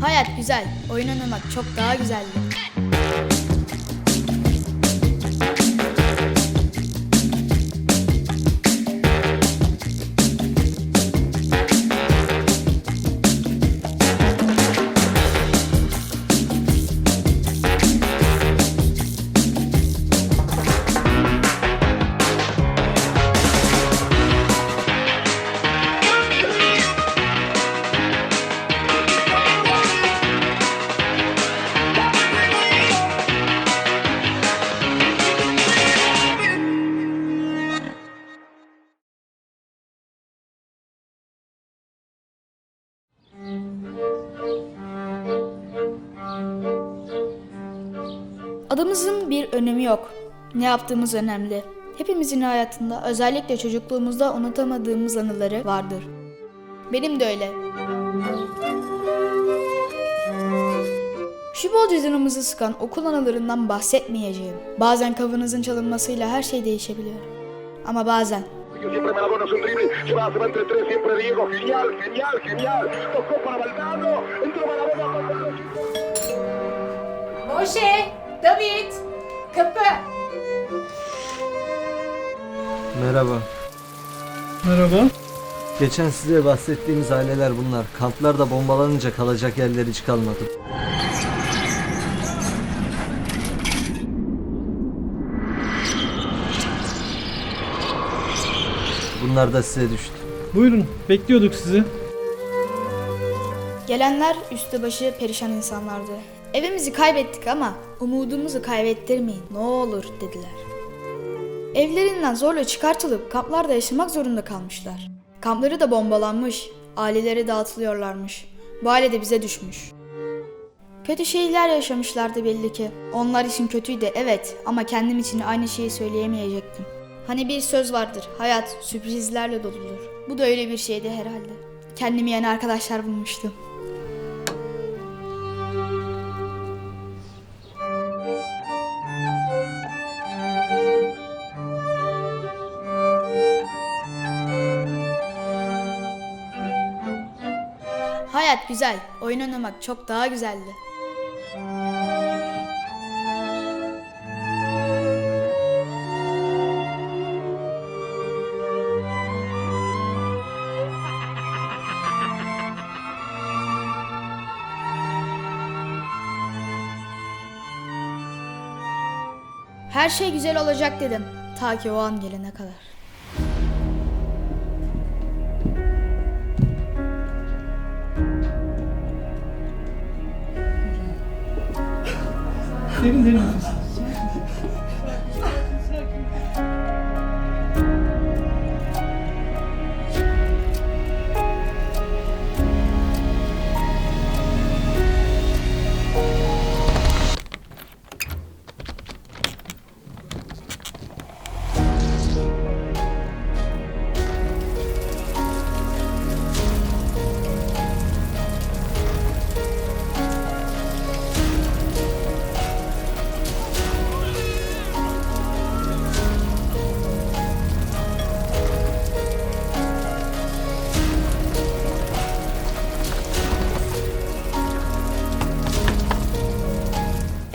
Hayat güzel, oyun oynamak çok daha güzeldi. Adımızın bir önemi yok. Ne yaptığımız önemli. Hepimizin hayatında özellikle çocukluğumuzda unutamadığımız anıları vardır. Benim de öyle. Şu bol cüzdanımızı sıkan okul anılarından bahsetmeyeceğim. Bazen kafanızın çalınmasıyla her şey değişebiliyor. Ama bazen Yo David, kapı. Merhaba. Merhaba. Geçen size bahsettiğimiz aileler bunlar. Kamplarda bombalanınca kalacak yerleri hiç kalmadı. Bunlar da size düştü. Buyurun, bekliyorduk sizi. gelenler üstü başı perişan insanlardı. Evimizi kaybettik ama umudumuzu kaybettirmeyin ne olur dediler. Evlerinden zorla çıkartılıp kamplarda yaşamak zorunda kalmışlar. Kampları da bombalanmış, aileleri dağıtılıyorlarmış. Bu aile de bize düşmüş. Kötü şeyler yaşamışlardı belli ki. Onlar için kötüydü evet ama kendim için aynı şeyi söyleyemeyecektim. Hani bir söz vardır, hayat sürprizlerle doludur. Bu da öyle bir şeydi herhalde. Kendimi yeni arkadaşlar bulmuştum. Hayat güzel, oyun oynamak çok daha güzeldi. Her şey güzel olacak dedim. Ta ki o an gelene kadar. Derin derin nefes.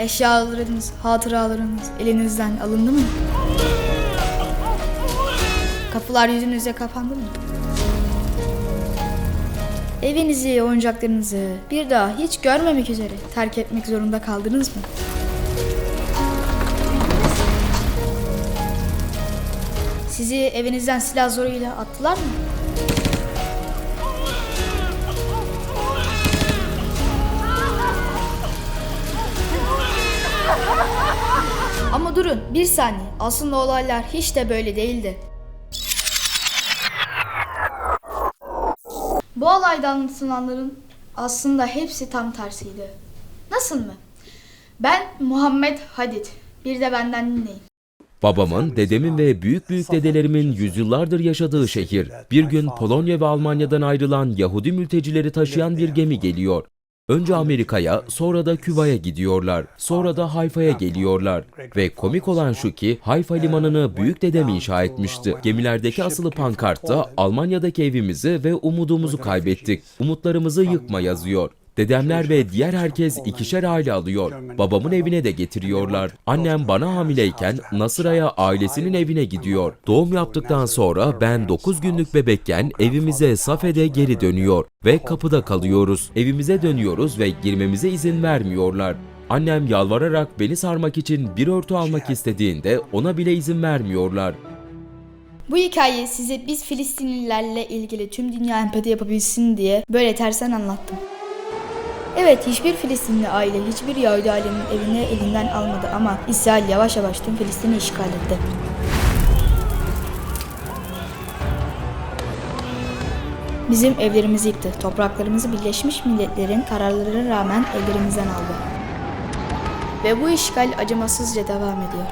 Eşyalarınız, hatıralarınız elinizden alındı mı? Kapılar yüzünüze kapandı mı? Evinizi, oyuncaklarınızı bir daha hiç görmemek üzere terk etmek zorunda kaldınız mı? Sizi evinizden silah zoruyla attılar mı? Ama durun bir saniye. Aslında olaylar hiç de böyle değildi. Bu olayda anlatılanların aslında hepsi tam tersiydi. Nasıl mı? Ben Muhammed Hadid. Bir de benden dinleyin. Babamın, dedemin ve büyük büyük dedelerimin yüzyıllardır yaşadığı şehir. Bir gün Polonya ve Almanya'dan ayrılan Yahudi mültecileri taşıyan bir gemi geliyor. Önce Amerika'ya, sonra da Küba'ya gidiyorlar. Sonra da Hayfa'ya geliyorlar. Ve komik olan şu ki Hayfa limanını büyük dedem inşa etmişti. Gemilerdeki asılı pankartta Almanya'daki evimizi ve umudumuzu kaybettik. Umutlarımızı yıkma yazıyor. Dedemler ve diğer herkes ikişer aile alıyor. Babamın evine de getiriyorlar. Annem bana hamileyken Nasıra'ya ailesinin evine gidiyor. Doğum yaptıktan sonra ben 9 günlük bebekken evimize Safe'de geri dönüyor ve kapıda kalıyoruz. Evimize dönüyoruz ve girmemize izin vermiyorlar. Annem yalvararak beni sarmak için bir örtü almak istediğinde ona bile izin vermiyorlar. Bu hikayeyi size biz Filistinlilerle ilgili tüm dünya empati yapabilsin diye böyle tersen anlattım. Evet hiçbir Filistinli aile hiçbir Yahudi ailenin evini elinden almadı ama İsrail yavaş yavaş tüm Filistin'i işgal etti. Bizim evlerimizi yıktı, topraklarımızı Birleşmiş Milletler'in kararlarına rağmen ellerimizden aldı. Ve bu işgal acımasızca devam ediyor.